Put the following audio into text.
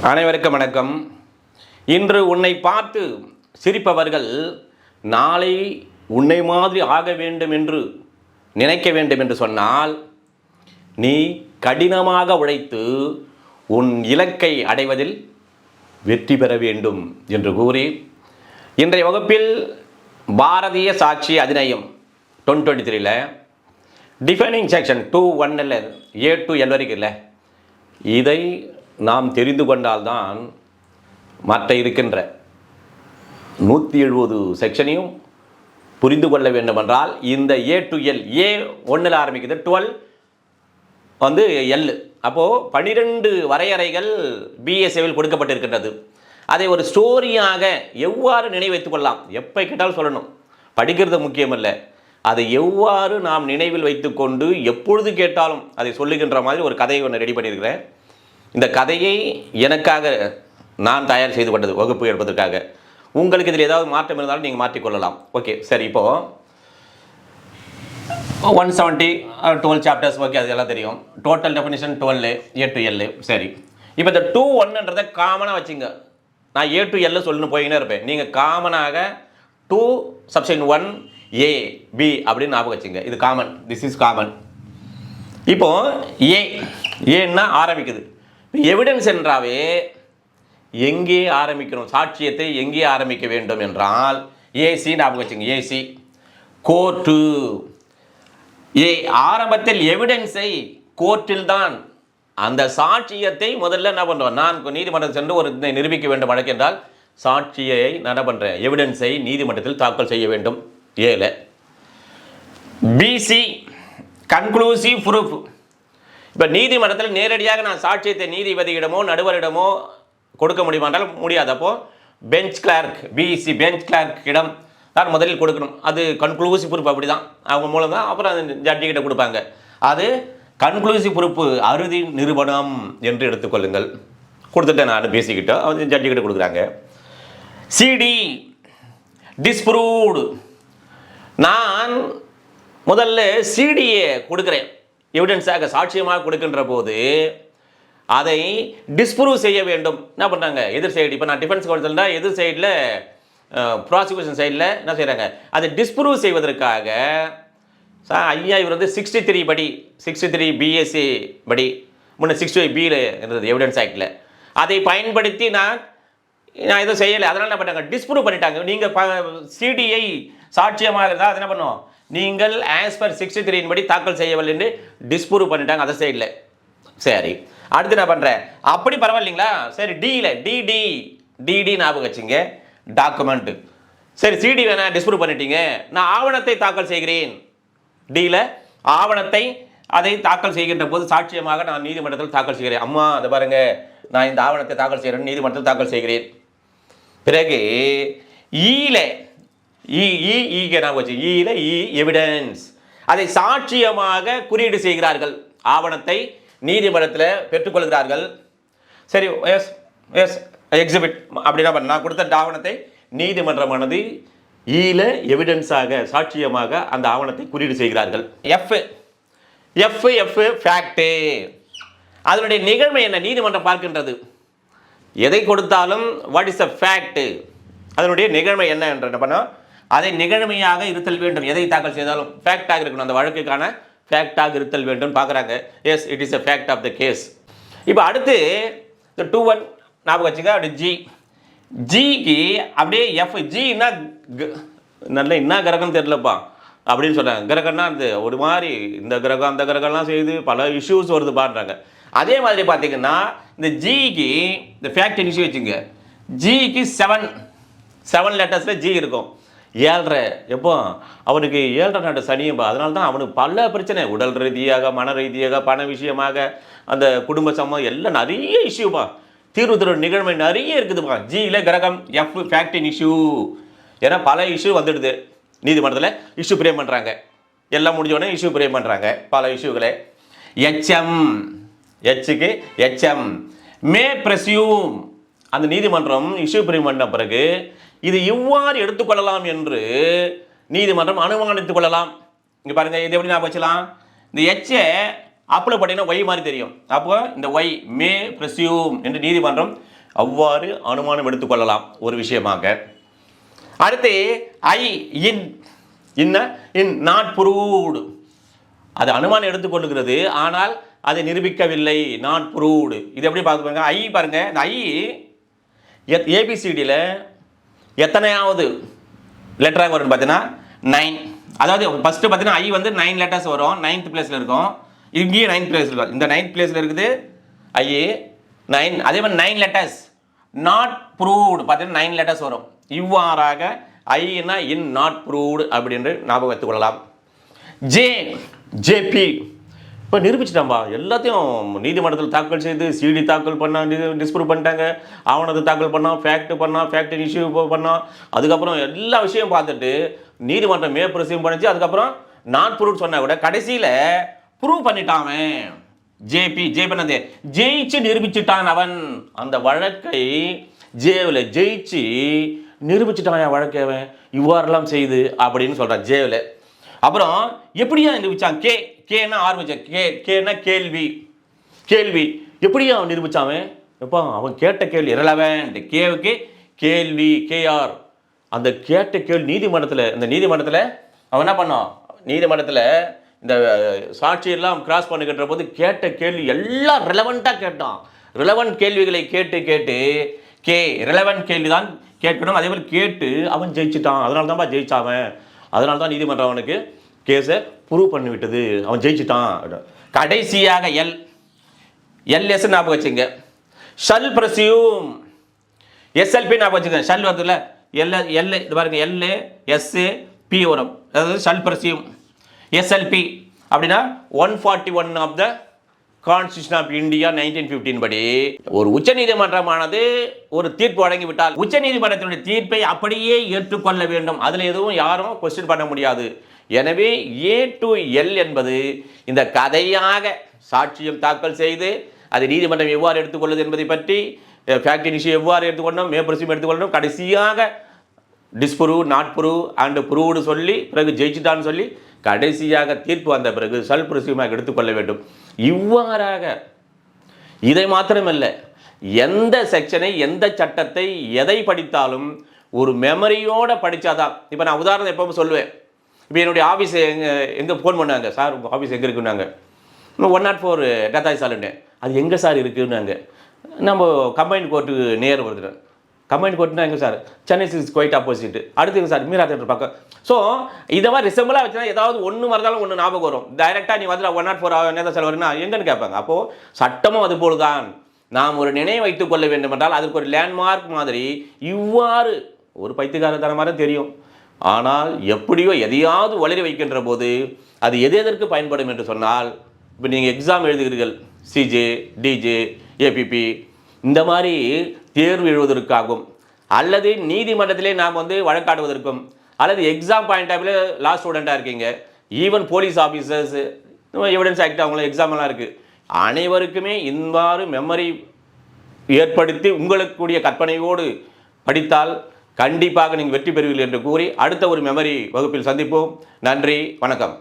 அனைவருக்கும் வணக்கம். இன்று உன்னை பார்த்து சிரிப்பவர்கள் நாளை உன்னை மாதிரி ஆக வேண்டும் என்று நினைக்க வேண்டும் என்று சொன்னால் நீ கடினமாக உழைத்து உன் இலக்கை அடைவதில் வெற்றி பெற வேண்டும் என்று கூறி இன்றைய வகுப்பில் பாரதிய சாட்சி அதிநயம் டொன் டுவெண்ட்டி த்ரீல டிஃபைனிங் செக்ஷன் டூ ஒன்னில் ஏ டூ எல் வரைக்கும் இல்லை இதை நாம் தெரிந்து கொண்டால்தான் மற்ற இருக்கின்ற நூற்றி எழுபது செக்ஷனையும் புரிந்து கொள்ள வேண்டுமென்றால் இந்த ஏ டு எல் ஏ ஒன்றில் ஆரம்பிக்குது டுவெல் வந்து எல் அப்போது பனிரெண்டு வரையறைகள் பிஎஸ்ஏவில் கொடுக்கப்பட்டிருக்கின்றது. அதை ஒரு ஸ்டோரியாக எவ்வாறு நினைவைத்துக் கொள்ளலாம்? எப்போ கேட்டாலும் சொல்லணும். படிக்கிறது முக்கியமல்ல. அதை எவ்வாறு நாம் நினைவில் வைத்துக்கொண்டு எப்பொழுது கேட்டாலும் அதை சொல்லுகின்ற மாதிரி ஒரு கதையை ஒன்று ரெடி பண்ணியிருக்கிறேன். இந்த கதையை எனக்காக நான் தயார் செய்து கொண்டது வகுப்பு எடுப்பதற்காக. உங்களுக்கு இதில் ஏதாவது மாற்றம் இருந்தாலும் நீங்கள் மாற்றிக்கொள்ளலாம். ஓகே சரி இப்போது one seventy twelve chapters okay அது எல்லாம் தெரியும். Total definition twelve A two எல்லு சரி. இப்போ இந்த டூ ஒன்னுன்றதை காமனாக வச்சுங்க. நான் ஏ டு எல்லு சொல்லணும் போயினே இருப்பேன். நீங்கள் காமனாக டூ சப்ஷன் ஒன் ஏ பி அப்படின்னு ஞாபகம் வச்சுங்க. இது காமன் திஸ் இஸ் காமன் இப்போது ஏ ஏன்னா ஆரம்பிக்குது. எவிடன்ஸ் என்றாவே எங்கே ஆரம்பிக்கணும்? சாட்சியத்தை எங்கே ஆரம்பிக்க வேண்டும் என்றால் ஏசி ஞாபகம் வச்சுங்க ஏசி கோர்ட்டு. ஏ ஆரம்பத்தில் எவிடன்ஸை கோர்ட்டில் தான். அந்த சாட்சியத்தை முதல்ல என்ன பண்ணுறோம் நான் நீதிமன்றம் சென்று ஒரு நிரூபிக்க வேண்டும் வழக்கு என்றால் சாட்சியை நான் என்ன பண்ணுறேன் எவிடன்ஸை நீதிமன்றத்தில் தாக்கல் செய்ய வேண்டும். ஏழு பிசி கன்க்ளூசிவ் ப்ரூஃப். இப்போ நீதிமன்றத்தில் நேரடியாக நான் சாட்சியத்தை நீதிபதியிடமோ நடுவரிடமோ கொடுக்க முடியுமா என்றால் bench clerk PC bench clerk இடம் தான் முதலில் கொடுக்கணும். அது கன்க்ளூசிவ் ப்ரூஃப் அப்படி தான் அவங்க மூலம் தான் அப்புறம் அந்த ஜட்ஜிக்கிட்ட கொடுப்பாங்க. அது கன்க்ளூசிவ் ப்ரூஃப் அறுதி நிறுவனம் என்று எடுத்துக்கொள்ளுங்கள் கொடுத்துட்டேன் நான் பேசிக்கிட்டோம் அவங்க ஜட்ஜிக்கிட்ட கொடுக்குறாங்க. சிடி டிஸ்ப்ரூவ்டு நான் முதல்ல சிடியை கொடுக்குறேன். எவிடன்ஸாக சாட்சியமாக கொடுக்கின்ற போது அதை டிஸ்ப்ரூவ் செய்ய வேண்டும். என்ன பண்ணுறாங்க எதிர் சைடு இப்போ நான் டிஃபென்ஸ் கவுன்சில்னா எதிர் சைடில் ப்ராசிக்யூஷன் சைடில் என்ன செய்கிறாங்க அதை டிஸ்ப்ரூவ் செய்வதற்காக சார் ஐயா இவர் வந்து சிக்ஸ்டி த்ரீ படி சிக்ஸ்டி த்ரீ பிஎஸ்சி படி முன்னே சிக்ஸ்டி ஃபைவ் பியில் இருந்தது எவிடன்ஸ் ஆக்டில் அதை பயன்படுத்தி நான் நான் எதுவும் செய்யலை. அதனால் என்ன பண்ணிட்டாங்க? டிஸ்ப்ரூவ் பண்ணிட்டாங்க. நீங்கள் ப சிடிஐ சாட்சியமாக இருந்தால் அது என்ன பண்ணும்? நீங்கள் ஆஸ் பர் சிக்ஸ்டி த்ரீயின் படி தாக்கல் செய்யவில்லை என்று டிஸ்ப்ரூவ் பண்ணிட்டாங்க. அதர் சைடில். சரி. அடுத்து என்ன பண்ணுறேன் அப்படி பரவாயில்லைங்களா? சரி டியில் டிடி டிடி ஞாபகம் வச்சுங்க. டாக்குமெண்ட்டு சரி சிடி வேணா டிஸ்ப்ரூவ் பண்ணிட்டீங்க. நான் ஆவணத்தை தாக்கல் செய்கிறேன். டியில் ஆவணத்தை அதை தாக்கல் செய்கின்ற போது சாட்சியமாக நான் நீதிமன்றத்தில் தாக்கல் செய்கிறேன். அம்மா அதை பாருங்க. நான் இந்த ஆவணத்தை தாக்கல் செய்கிறேன் நீதிமன்றத்தில் தாக்கல் செய்கிறேன். பிறகு e ஈல இ இ ஈக நான் வச்சு ஈல எவிடன்ஸ் அதை சாட்சியமாக குறியீடு செய்கிறார்கள். ஆவணத்தை நீதிமன்றத்தில் பெற்றுக்கொள்கிறார்கள். சரி எஸ் எஸ் எக்ஸிபிட் அப்படின்னா பண்ண நான் கொடுத்த ஆவணத்தை நீதிமன்றமானது ஈல எவிடன்ஸாக சாட்சியமாக அந்த ஆவணத்தை குறியீடு செய்கிறார்கள். எஃப் எஃப் எஃப் ஃபேக்ட்டு அதனுடைய நிகழ்மை என்ன? நீதிமன்றம் பார்க்கின்றது. எதை கொடுத்தாலும் வாட் இஸ் அ ஃபேக்ட்டு அதனுடைய நிகழ்மை என்ன என்று என்ன பண்ணால் அதை நிகழ்மையாக இருத்தல் வேண்டும். எதை தாக்கல் செய்தாலும் ஃபேக்டாக இருக்கணும். அந்த வழக்குக்கான ஃபேக்டாக இருத்தல் வேண்டும். பார்க்குறாங்க. Yes it is a fact of the case இப்போ அடுத்து இந்த டூ ஒன் ஞாபகம் வச்சுங்க அப்படி ஜி ஜிக்கு அப்படியே எஃப் ஜின்னா நல்ல என்ன கிரகம் தெரிலப்பா அப்படின்னு சொல்கிறாங்க கிரகம்னா அந்த ஒரு மாதிரி இந்த கிரகம் அந்த கிரகம்லாம் செய்து பல இஷ்யூஸ் வருது பாடுறாங்க அதே மாதிரி பார்த்தீங்கன்னா இந்த ஜிக்கு இந்த ஃபேக்ட் இஷ்யூ வச்சுங்க. ஜிக்கு செவன் செவன் லெட்டர்ஸில் ஜி இருக்கும். ஏழ்ரை. எப்போ? அவனுக்கு ஏழ்ரை நாட்டு சனியும்பா அதனால தான் அவனுக்கு பல பிரச்சனை. உடல் ரீதியாக மன ரீதியாக பண விஷயமாக அந்த குடும்ப சம்பவம் எல்லாம் நிறைய இஷ்யூப்பா தீர்வு தரும் நிகழ்மை நிறைய இருக்குதுப்பா ஜியில் கிரகம் எஃப் ஃபேக்டின் இஷ்யூ ஏன்னா பல இஷ்யூ வந்துடுது. நீதிமன்றத்தில் இஷ்யூ பிரேம் பண்ணுறாங்க எல்லாம் முடிஞ்ச உடனே இஷ்யூ பிரேம் பண்ணுறாங்க பல இஷ்யூகளை எச்எம் எச்சுக்கு எச்எம் மே பிரசியூம் அந்த நீதிமன்றம் இஷ்யூ பிரேம் பண்ண பிறகு இது இவ்வாறு எடுத்துக்கொள்ளலாம் என்று நீதிமன்றம் அனுமானித்துக் கொள்ளலாம். இங்கே பாருங்க இது எப்படி நான் வச்சலாம் இந்த எச்சை அப்பில் பார்த்தீங்கன்னா ஒய் மாதிரி தெரியும். அப்போ இந்த ஒய் மே பிரசியூம் என்று நீதிமன்றம் அவ்வாறு அனுமானம் எடுத்துக்கொள்ளலாம். ஒரு விஷயமாக. அடுத்து ஐ இன் இன்ன இன் நாட் ப்ரூவ்டு அது அனுமானம் எடுத்துக்கொள்ளுகிறது ஆனால் அதை நிரூபிக்கவில்லை. நாட் ப்ரூவ்டு இது எப்படி பார்த்துக்கோங்க? ஐ பாருங்க இந்த ஐ ஏபிசிடியில் எத்தனையாவது லெட்டராக வரும்னு பார்த்தீங்கன்னா நைன் அதாவது ஃபஸ்ட்டு பார்த்தீங்கன்னா ஐ வந்து நைன் லெட்டர்ஸ் வரும். நைன்த் பிளேஸில் இருக்கும். இங்கேயும் நைன்த் பிளேஸில் இருக்கும். இந்த நைன்த் பிளேஸில் இருக்குது ஐ நைன் அதே மாதிரி நைன் லெட்டர்ஸ் நாட் ப்ரூவ்டு பார்த்தீங்கன்னா நைன் லெட்டர்ஸ் வரும். இவ்வாறாக ஐனா இன் நாட் ப்ரூவ்டு அப்படின்னு ஞாபகம் வைத்துக்கொள்ளலாம் ஜே ஜேபி இப்போ நிரூபிச்சிட்டாம்பா எல்லாத்தையும் நீதிமன்றத்தில் தாக்கல் செய்து சிடி தாக்கல் பண்ணால் டிஸ்ப்ரூவ் பண்ணிட்டாங்க. ஆவணத்தை தாக்கல் பண்ணான் ஃபேக்ட் பண்ணால் ஃபேக்ட் இஷ்யூ பண்ணான் அதுக்கப்புறம் எல்லா விஷயம் பார்த்துட்டு நீதிமன்றம் மே ப்ரொசீவ் பண்ணிச்சு. அதுக்கப்புறம் நான் ப்ரூவ் சொன்னால் கூட கடைசியில் ப்ரூவ் பண்ணிட்டான் ஜேபி ஜே பண்ணது ஜெயிச்சு நிரூபிச்சுட்டான் அவன். அந்த வழக்கை ஜேவில் ஜெயிச்சு நிரூபிச்சுட்டான் என் வழக்கை அவன். இவ்வாறெல்லாம் செய்து அப்படின்னு சொல்கிறான் ஜேவில் அப்புறம் எப்படியா நிரூபிச்சான்? கே கேனா ஆரம்பிச்சான் கே கேனா கேள்வி. கேள்வி. எப்படி அவன் நிரூபிச்சான் அவன்? அவன் கேட்ட கேள்வி இரலவெண்ட் கேவுக்கு கேள்வி கேஆர் அந்த கேட்ட கேள்வி நீதிமன்றத்தில் இந்த நீதிமன்றத்தில் அவன் என்ன பண்ணான்? நீதிமன்றத்தில் இந்த சாட்சியெல்லாம் கிராஸ் பண்ணிக்கிட்ட போது கேட்ட கேள்வி எல்லாம் ரிலவெண்ட்டாக கேட்டான். ரிலவெண்ட் கேள்விகளை கேட்டு கேட்டு கே ரிலவெண்ட் கேள்வி தான் கேட்கணும். அதே மாதிரி கேட்டு அவன் ஜெயிச்சிட்டான். அதனால தான்ப்பா ஜெயிச்சாவன் அதனால தான் நீதிமன்றம் அவனுக்கு கேஸை ப்ரூவ் பண்ணிவிட்டது. அவன் ஜெயிச்சிட்டான். கடைசியாக எல். எல்எஸ் ஞாபகம் வச்சுங்க. Shall presume. எஸ்எல்பி ஞாபகம் வச்சுங்க ஷல் வருதுல்ல? எல் எல் இது பாருங்க. எல்லு எஸ்ஏ பி வரும். அதாவது ஷல் பிரசியூம். எஸ்எல்பி அப்படின்னா one forty one of the constitution of India nineteen fifteen படி ஒரு உச்சநீதிமன்றமானது ஒரு தீர்ப்பு வழங்கிவிட்டால் உச்சநீதிமன்றத்தினுடைய தீர்ப்பை அப்படியே ஏற்றுக்கொள்ள வேண்டும். அதில் எதுவும் யாரும் கொஸ்டின் பண்ண முடியாது. எனவே ஏ டு எல் என்பது இந்த கதையாக சாட்சியம் தாக்கல் செய்து அது நீதிமன்றம் எவ்வாறு எடுத்துக்கொள்வது என்பதை பற்றி ஃபேக்டரி இனிஷியம் எவ்வாறு எடுத்துக்கொள்ளணும் மே எடுத்துக்கொள்ளணும் கடைசியாக disprove not prove and proved சொல்லி பிறகு ஜெயிச்சுட்டான்னு சொல்லி கடைசியாக தீர்ப்பு வந்த பிறகு சல் பிரசியமாக எடுத்துக்கொள்ள வேண்டும். இவ்வாறாக இதை மாத்திரமல்ல எந்த செக்ஷனை எந்த சட்டத்தை எதை படித்தாலும் ஒரு மெமரியோட படித்தாதான் இப்போ நான் உதாரணம் எப்பவும் சொல்லுவேன். இப்போ என்னுடைய ஆஃபீஸ் எங்கே எங்கே ஃபோன் பண்ணாங்க. சார் உங்கள் ஆஃபீஸ் எங்கே இருக்குன்னாங்க. ஒன் நாட் ஃபோர் டேத்தாய் சாலுன்னு அது எங்கே சார் இருக்குன்னாங்க. நம்ம கம்பைன் கோர்ட்டுக்கு நேர் வருது கம்பைன்ட் கோர்ட்னா எங்கே sir? Chennai six quite opposite அடுத்து எங்க சார்? மீரா தேட்டர் பக்கம் ஸோ இதை மாதிரி ரிசம்பிளாக வச்சுனா ஏதாவது ஒன்று மறந்தாலும் ஒன்று ஞாபகம் வரும். டைரெக்டாக நீ வந்து ஒன் நாட் ஃபோர் நேதா சார் வருன்னா எங்கன்னு கேட்பாங்க. அப்போது சட்டமும் அது போல்தான். நாம் ஒரு நினைவு வைத்துக் கொள்ள வேண்டும் என்றால் அதுக்கு ஒரு லேண்ட்மார்க் மாதிரி இவ்வாறு ஒரு பைத்தியகாரத்தனமாக தெரியும். ஆனால் எப்படியோ எதையாவது வளர வைக்கின்ற போது அது எது எதற்கு பயன்படும் என்று சொன்னால் இப்போ நீங்கள் எக்ஸாம் எழுதுகிறீர்கள். சிஜே டிஜே ஏபிபி இந்த மாதிரி தேர்வு எழுவதற்காகும். அல்லது நீதிமன்றத்திலே நாம் வந்து வழக்காடுவதற்கும் அல்லது எக்ஸாம் பாயிண்ட் ஆஃப் லா ஸ்டூடெண்ட்டாக இருக்கீங்க. Even police officers evidence act அவங்கள எக்ஸாம்லாம் இருக்குது அனைவருக்குமே இவ்வாறு மெமரி ஏற்படுத்தி உங்களுக்கு கற்பனையோடு படித்தால் கண்டிப்பாக நீங்கள் வெற்றி பெறுவீர்கள் என்று கூறி அடுத்த ஒரு மெமரி வகுப்பில் சந்திப்போம். நன்றி வணக்கம்.